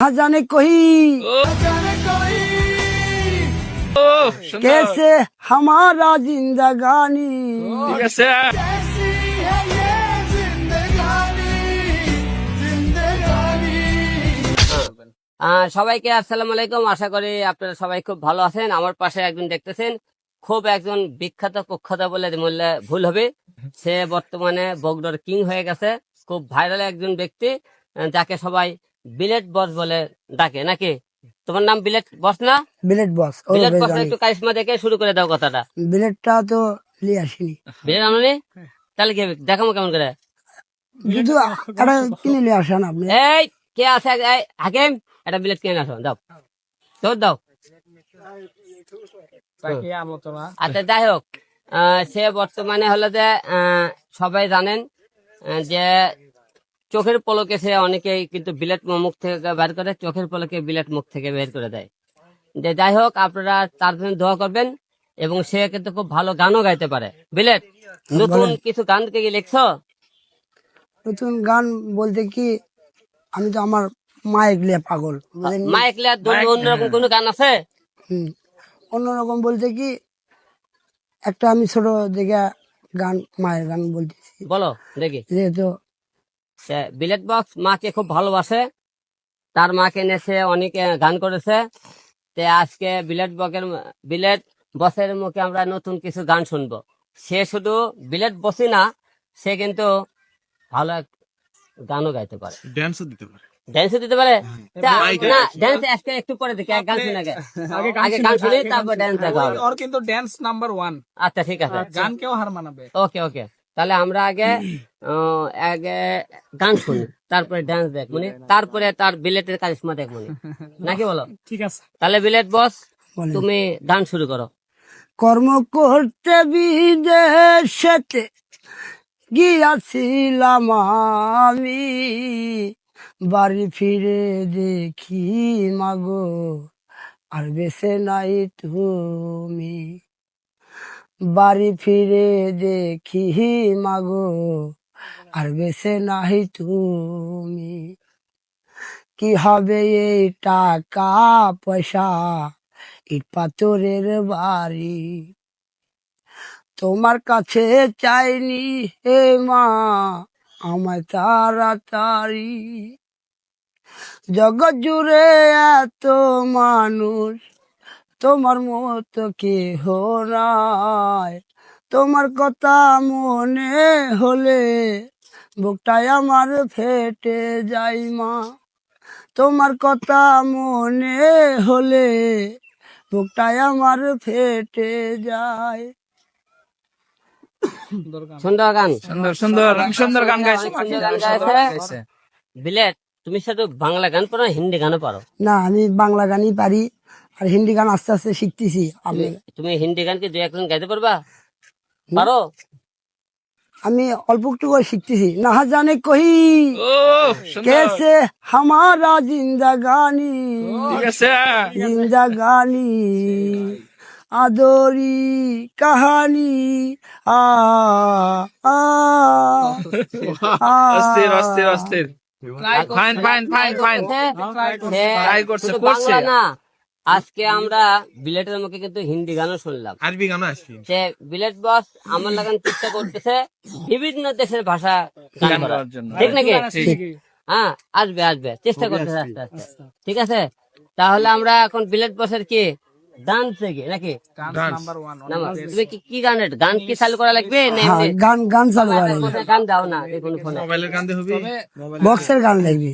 ना जाने कोई ও সুন্দর कैसे हमारा जिंदगानी ঠিক আছে আহ, সবাইকে আসসালামু আলাইকুম আশা করি আপনারা সবাই খুব ভালো আছেন আমার পাশে একজন দেখতেছেন খুব একজন বিখ্যাত কুখ্যাত বলে বললে ভুল হবে সে বর্তমানে বগডর কিং হয়ে গেছে খুব ভাইরাল একজন ব্যক্তি আহ, যাকে সবাই বিলেট বস বলে ডাকে নাকি? তোমার নাম বিলেট বস না? বিলেট বস বিলেট বস একটু কারিশমা দেখে শুরু করে দাও কথাটা। বিলেটটা তো লিয়ে আসিনি। বিলেট আনুনি তাহলে কি? দেখাবো কেমন করে। কিন্তু একটা কিনে নিয়ে আসেন আপনি। এই কে আছে? এই, হাকিম একটা বিলেট কিনে আসো দাও। তোর দাও আচ্ছা যাই হোক আহ, সে বর্তমানে হলো যে আহ, সবাই জানেন যে চোখের পলকে সে অনেকেই কিন্তু বিলেট মুখ থেকে বের করে চোখের পলকে বিলেট মুখ থেকে বের করে দেয়। যে যাই হোক আপনারা তার জন্য দোয়া করবেন এবং সে কিন্তু খুব ভালো গানও গাইতে পারে। বিলেট নতুন কিছু গান কি লিখছো? নতুন গান বলতে কি আমি তো আমার মায়ের লিয়ে পাগল? মাইক লেয়ার অন্যরকম কোনো গান আছে? হুম। অন্যরকম বলতে কি একটা আমি ছোট দেখে গান মায়ের গান বলতেছি। বলো দেখি। যেহেতু বিলেট বক্স মাকে খুব ভালোবাসে। তার মাকে নিয়ে সে অনেক গান করেছে। তে আজকে বিলেট বকের বিলেট বসের মুখে আমরা নতুন কিছু গান শুনব। সে শুধু বিলেট বসই না সে কিন্তু ভালো এক গানও গাইতে পারে। ড্যান্সও দিতে পারে। ড্যান্সও দিতে পারে? না ড্যান্স আজকে একটু পরে দেখি এক গান শুনে আগে। আগে গান শুনি তারপর ড্যান্স দেখা হবে। ওর কিন্তু ড্যান্স নাম্বার ওয়ান আচ্ছা ঠিক আছে। গান কেউ হার মানাবে। ওকে ওকে। তাহলে আমরা আগে আগে গান শুনি তারপরে ডান্স দেখব নি, তারপরে তার বিলেটের কারিশমা দেখব নি। নাকি বলো? ঠিক আছে। তাহলে বিলেট বস। তুমি গান শুরু করো। কর্ম করতে বিদেশেতে গিয়াছিলাম আমি বাড়ি ফিরে দেখি মাগো আর বেছে নাই তুমি। বাড়ি ফিরে দেখি মাগো, আর বেছে নাই তুমি। কি হবে এই টাকা পয়সা? ইট পাথরের বাড়ি। তোমার কাছে চাইনি হে মা, আমায় তাড়াতাড়ি। জগৎ জুড়ে এত মানুষ তোমার মতো কেহ নাই। তোমার কথা মনে হলে বুকটাই আমার ফেটে যাই মা। তোমার কথা মনে হলে বুকটাই আমার ফেটে যায়। সুন্দর গান। সুন্দর সুন্দর সুন্দর গান গাইছে অনেক সুন্দর গান গাইছে। বিলেট তুমি শুধু বাংলা গান পারো হিন্দি গানও পারো না আমি বাংলা গানই পারি। আর হিন্দি গান আস্তে আস্তে শিখতেছি আমি তুমি হিন্দি গানকে দুই একজন গাইতে পারবা? পারো? আমি অল্প একটু করে শিখতেছি। না জানে কহি কেসে হামারা জিন্দাগানি জিন্দাগানি আদরি কাহানি আ অস্থির অস্থির অস্থির। ফাইন হ্যাঁ, ফাইন আজকে আমরা বিলেটের মুখে কিন্তু হিন্দি গানও শুনলাম। আরবি গানও আসছে। বিলেট বস আমার লাগান চেষ্টা করতেছে বিভিন্ন দেশের ভাষা গান করার। জন্য। ঠিক নাকি? হ্যাঁ, হ্যাঁ আসবে আসবে। চেষ্টা করতেছে আস্তে আস্তে। ঠিক আছে? তাহলে আমরা এখন বিলেট বসের কি? গান থেকে নাকি? তুমি কি কি গান গান কি চালু করা লাগবে হ্যাঁ, গান গান চালু গান দাও না কোনো মোবাইলের গান বক্সের গান লাগবে।